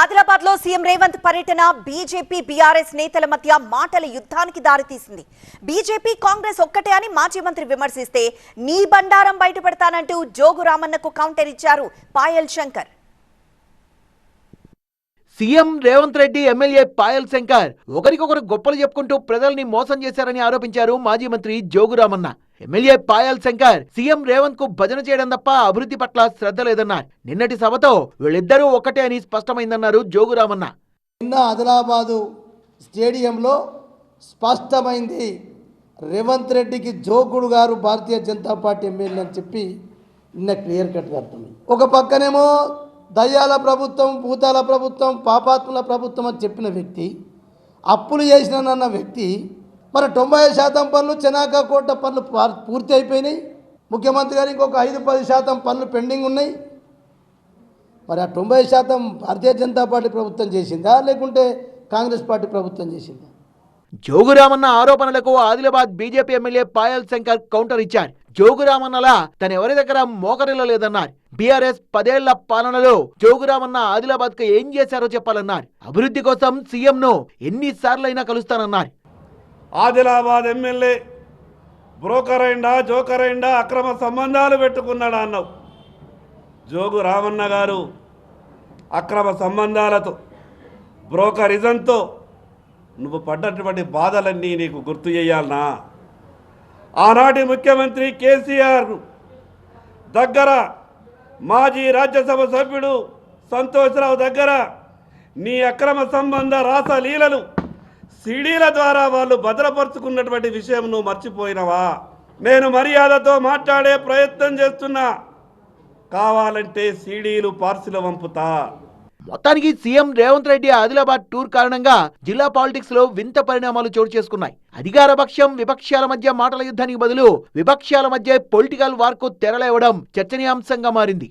ఆదిలాబాద్లో సీఎం రేవంత్ పర్యటన BJP BRS నేతల మధ్య మాటల యుద్ధానికి దారితీసింది. బీజేపీ కాంగ్రెస్ ఒక్కటే అని మాజీ మంత్రి విమర్శిస్తే నీ బండారం బయటపెడతానంటూ జోగు రామన్నకు కౌంటర్ ఇచ్చారు పాయల్ శంకర్. సీఎం రేవంత్ రెడ్డి ఎమ్మెల్యే పాయల్ శంకర్ ఒకరికొకరు గొప్పలు చెప్పుకుంటూ ప్రజల్ని మోసం చేశారని ఆరోపించారు మాజీ మంత్రి జోగురామన్న ఎమ్మెల్యే పాయల్ శంకర్ సీఎం రేవంత్కు భజన చేయడం తప్ప అభివృద్ధి పట్ల శ్రద్ధ లేదన్నారు. నిన్నటి సభతో వీళ్ళిద్దరూ ఒకటే అని స్పష్టమైందన్నారు జోగురామన్న. నిన్న ఆదిలాబాదు స్టేడియంలో స్పష్టమైంది రేవంత్ రెడ్డికి జోగుడు గారు భారతీయ జనతా పార్టీ ఎమ్మెల్యే అని చెప్పి నిన్న క్లియర్ కట్గా అర్థమైంది. ఒక పక్కనేమో దయ్యాల ప్రభుత్వం భూతాల ప్రభుత్వం పాపాత్ముల ప్రభుత్వం అని చెప్పిన వ్యక్తి అప్పులు చేసినానన్న వ్యక్తి మరి తొంభై శాతం పనులు చెనాక కోట పనులు పూర్తి అయిపోయినాయి. ముఖ్యమంత్రి గారు ఇంకొక ఐదు పది శాతం పనులు పెండింగ్ ఉన్నాయి. మరి ఆ తొంభై శాతం భారతీయ జనతా పార్టీ ప్రభుత్వం చేసిందా? లేకుంటే కాంగ్రెస్ పార్టీ ప్రభుత్వం చేసిందా? జోగురామన్న ఆరోపణలకు Adilabad BJP MLA Payal Shankar counter ఇచ్చారు. జోగురామన్నలా తన ఎవరి దగ్గర మోకరిలో లేదన్నారు. బీఆర్ఎస్ పదేళ్ళ పాలనలో జోగురామన్న ఆదిలాబాద్కు ఏం చేశారో చెప్పాలన్నారు. అభివృద్ధి కోసం సీఎంను ఎన్నిసార్లైనా కలుస్తానన్నారు. ఆదిలాబాద్ ఎమ్మెల్యే బ్రోకర్ అయిందా జోకర్ అయిందా అక్రమ సంబంధాలు పెట్టుకున్నాడా అన్నావు. జోగు రామన్న గారు అక్రమ సంబంధాలతో బ్రోకరిజంతో నువ్వు పడ్డటువంటి బాధలన్నీ నీకు గుర్తు చేయాలనా? ఆనాటి ముఖ్యమంత్రి కేసీఆర్ దగ్గర మాజీ రాజ్యసభ సభ్యుడు సంతోష్రావు దగ్గర నీ అక్రమ సంబంధ రాసలీలలు సీడీల ద్వారా వాళ్ళు భద్రపరుచుకున్నటువంటి విషయం నువ్వు మర్చిపోయినవా? నేను మర్యాదతో మాట్లాడే ప్రయత్నం చేస్తున్నా. కావాలంటే సీడీలు పార్సిలు పంపుతా మొత్తానికి సీఎం రేవంత్ రెడ్డి ఆదిలాబాద్ టూర్ కారణంగా జిల్లా పాలిటిక్స్లో వింత పరిణామాలు చోటు చేసుకున్నాయి. అధికార పక్షం విపక్షాల మధ్య మాటల యుద్ధానికి బదులు విపక్షాల మధ్య పొలిటికల్ వార్కు తెరలేవడం చర్చనీయాంశంగా మారింది.